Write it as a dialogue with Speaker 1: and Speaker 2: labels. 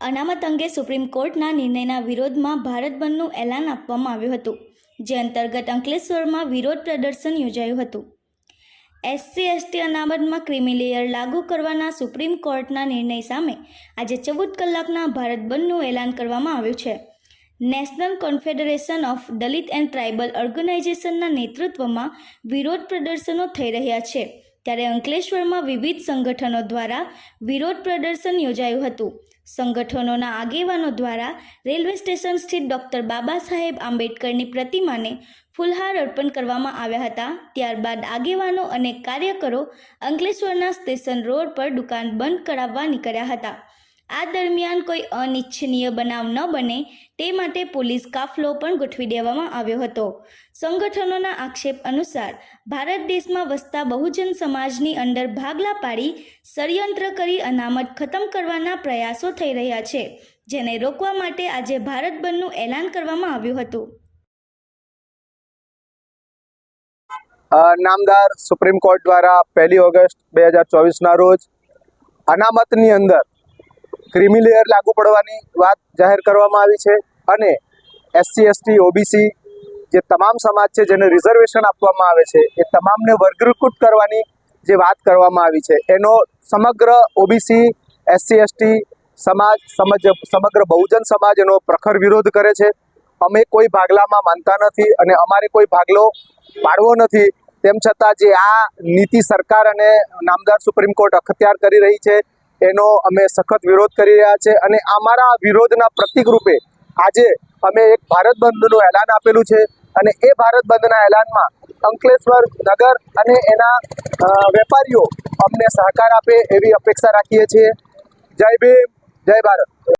Speaker 1: અનામત અંગે સુપ્રીમ કોર્ટના નિર્ણયના વિરોધમાં ભારત બંધનું એલાન આપવામાં આવ્યું હતું, જે અંતર્ગત અંકલેશ્વરમાં વિરોધ પ્રદર્શન યોજાયું હતું. એસસી, એસટી અનામતમાં ક્રિમિલેયર લાગુ કરવાના સુપ્રીમ કોર્ટના નિર્ણય સામે આજે ચૌદ કલાકના ભારત બંધનું એલાન કરવામાં આવ્યું છે. National confederation of Dalit and tribal ઓર્ગેનાઇઝેશનના નેતૃત્વમાં વિરોધ પ્રદર્શનો થઈ રહ્યા છે, ત્યારે અંકલેશ્વરમાં વિવિધ સંગઠનો દ્વારા વિરોધ પ્રદર્શન યોજાયું હતું. સંગઠનોના આગેવાનો દ્વારા રેલવે સ્ટેશન સ્થિત ડૉક્ટર બાબા સાહેબ આંબેડકરની પ્રતિમાને ફૂલહાર અર્પણ કરવામાં આવ્યા હતા. ત્યારબાદ આગેવાનો અને કાર્યકરો અંકલેશ્વરના સ્ટેશન રોડ પર દુકાન બંધ કરાવવા નીકળ્યા હતા. આ દરમિયાન કોઈ અનિચ્છનીય બનાવ ન બને તે માટે પોલીસ કાફલો પણ ગોઠવી દેવામાં આવ્યો હતો. સંગઠનોના આક્ષેપ અનુસાર, ભારત દેશમાં વસતા બહુજન સમાજની અંદર ભાગલા પાડી ષડયંત્ર કરી અનામત ખતમ કરવાના પ્રયાસો થઈ રહ્યા છે, જેને રોકવા માટે આજે ભારત બંધનું એલાન કરવામાં આવ્યું હતું.
Speaker 2: નામદાર સુપ્રીમ કોર્ટ દ્વારા પહેલી ઓગસ્ટ બે હજાર ચોવીસના રોજ અનામતની અંદર ક્રિમી લેયર લાગુ પડવાની વાત જાહેર કરવામાં આવી છે અને એસસી એસટી ઓબીસી જે તમામ સમાજ છે, જેને રિઝર્વેશન આપવામાં આવે છે, એ તમામને વર્ગીકૃત કરવાની જે વાત કરવામાં આવી છે, એનો સમગ્ર ઓબીસી એસસી એસટી સમાજ, સમજ, સમગ્ર બહુજન સમાજ એનો પ્રખર વિરોધ કરે છે. અમે કોઈ ભાગલામાં માનતા નથી અને અમારે કોઈ ભાગલો પાડવો નથી. તેમ છતાં જે આ નીતિ સરકાર અને નામદાર સુપ્રીમ કોર્ટ અખત્યાર કરી રહી છે એનો અમે સખત વિરોધ કરી રહ્યા છે અને અમારા વિરોધના પ્રતિક રૂપે આજે અમે એક ભારત બંધનું એલાન આપેલું છે અને એ ભારત બંધના એલાનમાં અંકલેશ્વર નગર અને એના વેપારીઓ અમને સહકાર આપે એવી અપેક્ષા રાખીએ છીએ. જય ભીમ, જય ભારત.